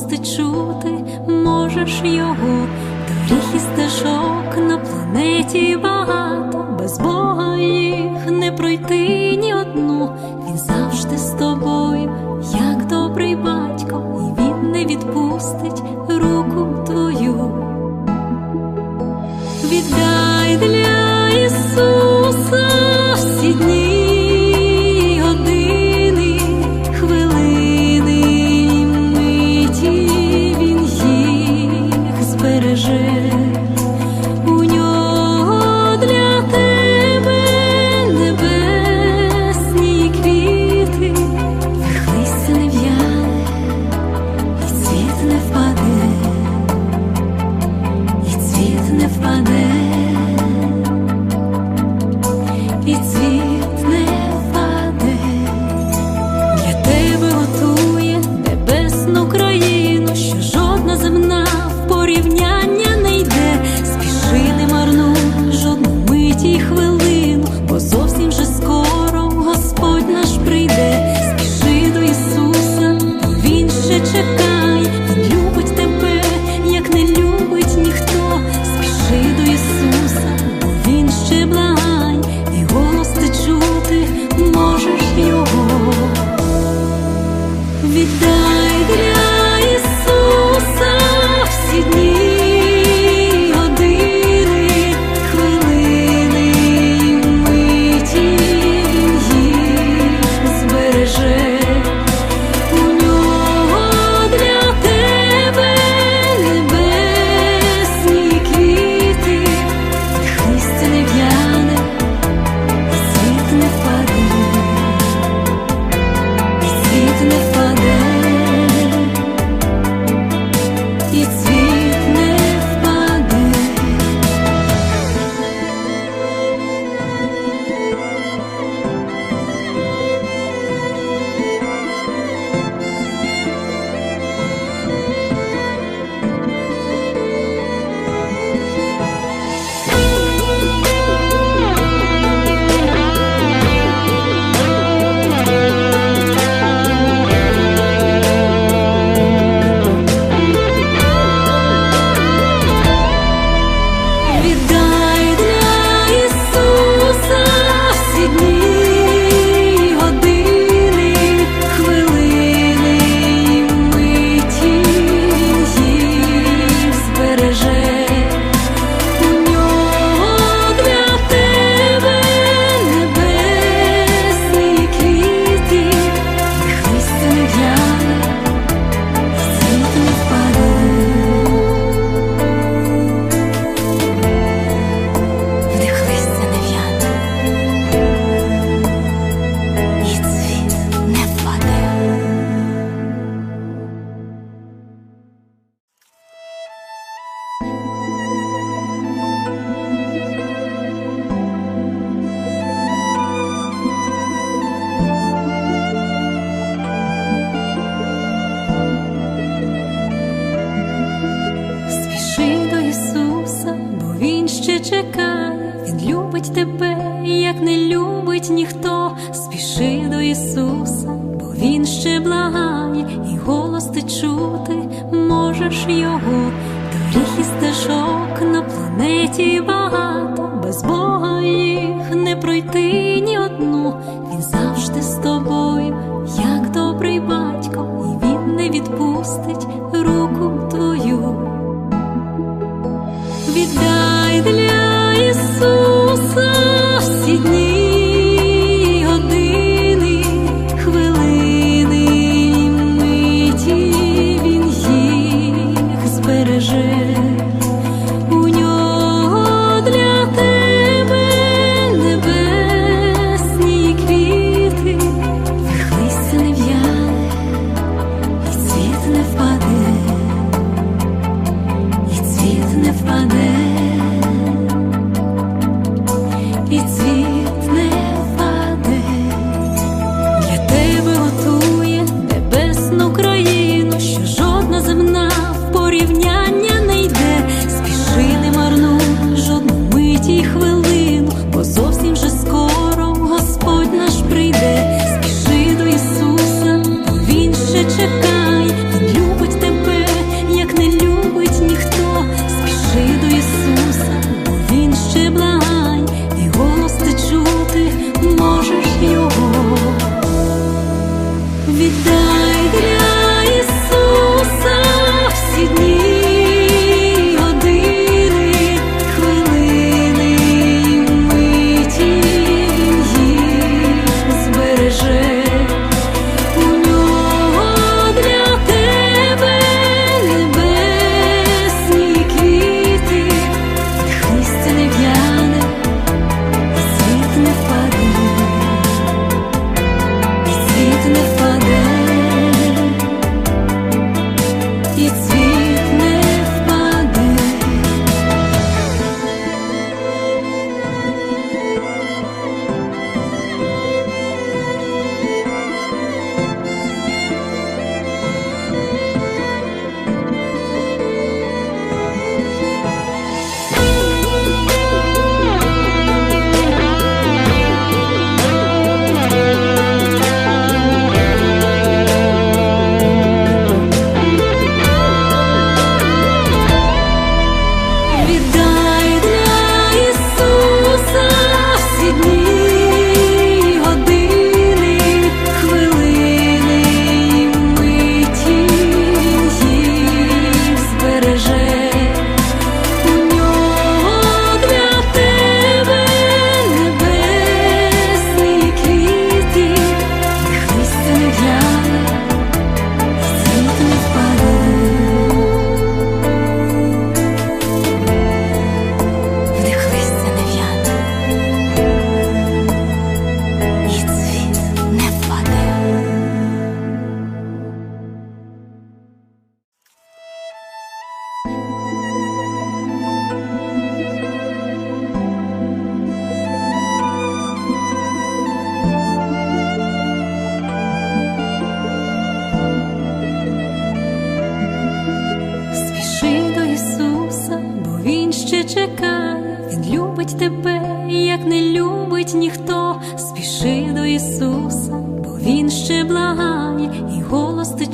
голости чути, можеш його, доріг і стежок на планеті багато, без Бога їх не пройти ні одну. Він завжди з тобою, як добрий батько, і він не відпустить руку твою. Віддай для Ісуса. досить чути, можеш його, доріг і стежок на планеті багато, без Бога їх не пройти ні одну. Він завжди з тобою, як добрий батько, і він не відпустить.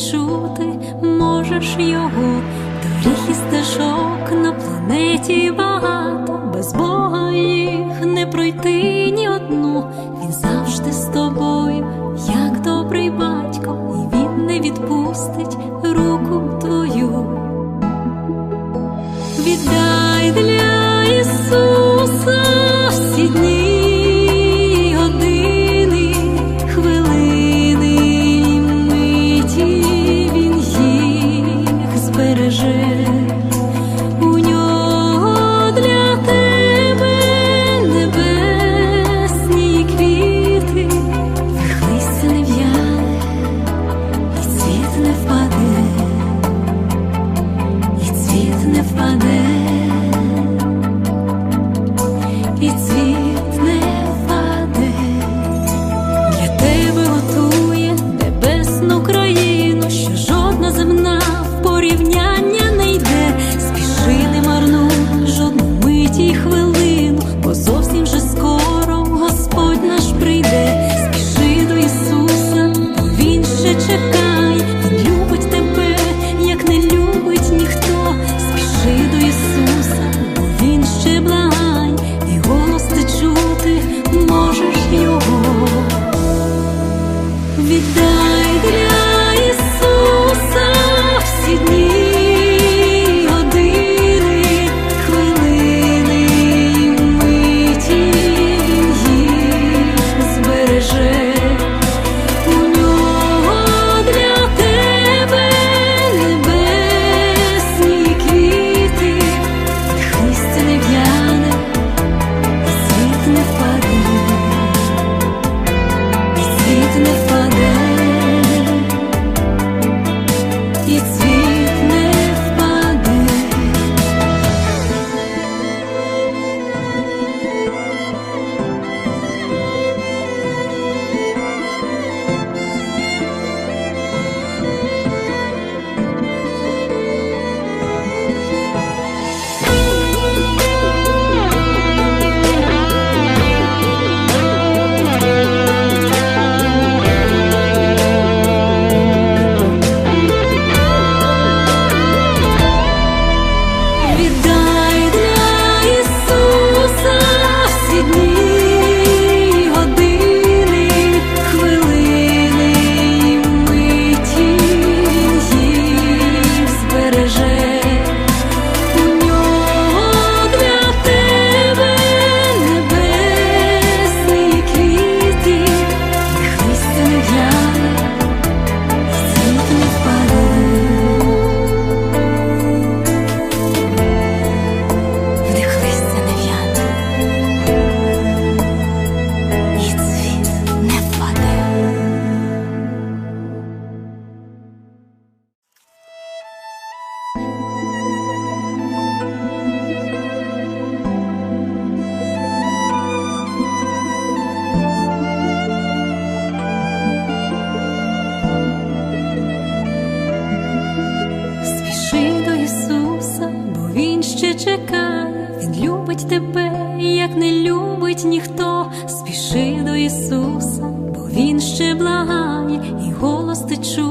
відчути можеш його, доріг і стежок на планеті багато, без Бога їх не пройти ні одну. Він завжди з тобою, як добрий батько, і він не відпустить руку твою. Віддай для Ісуса всі дні.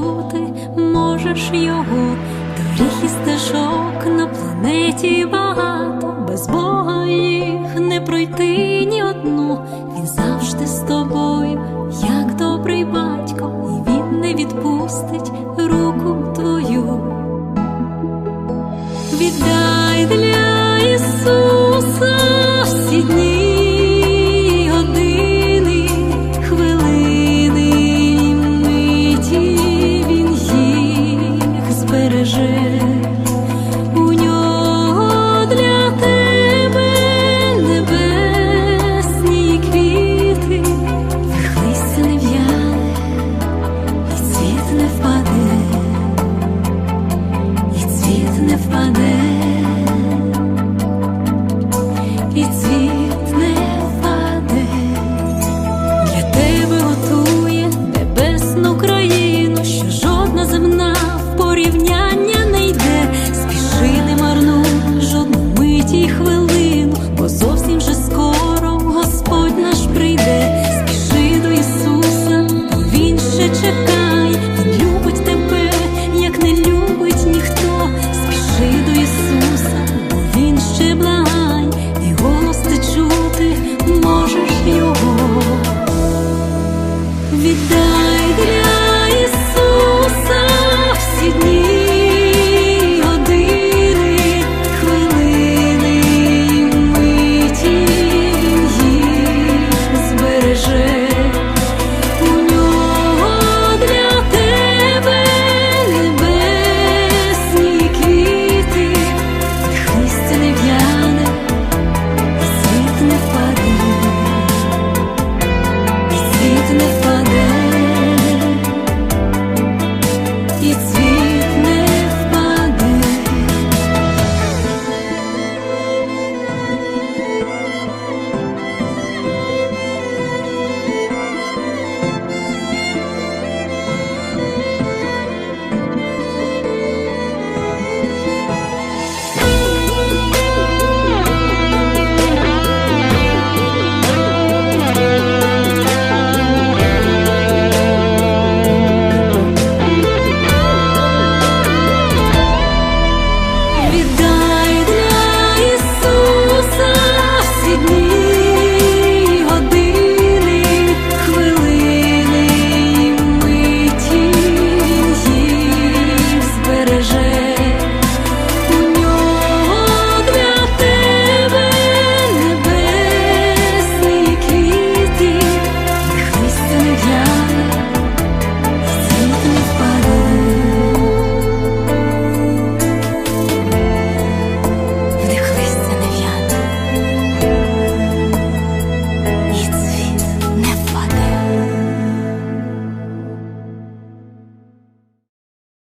забути можеш його, доріг і стежок на планеті багато, без Бога їх не пройти.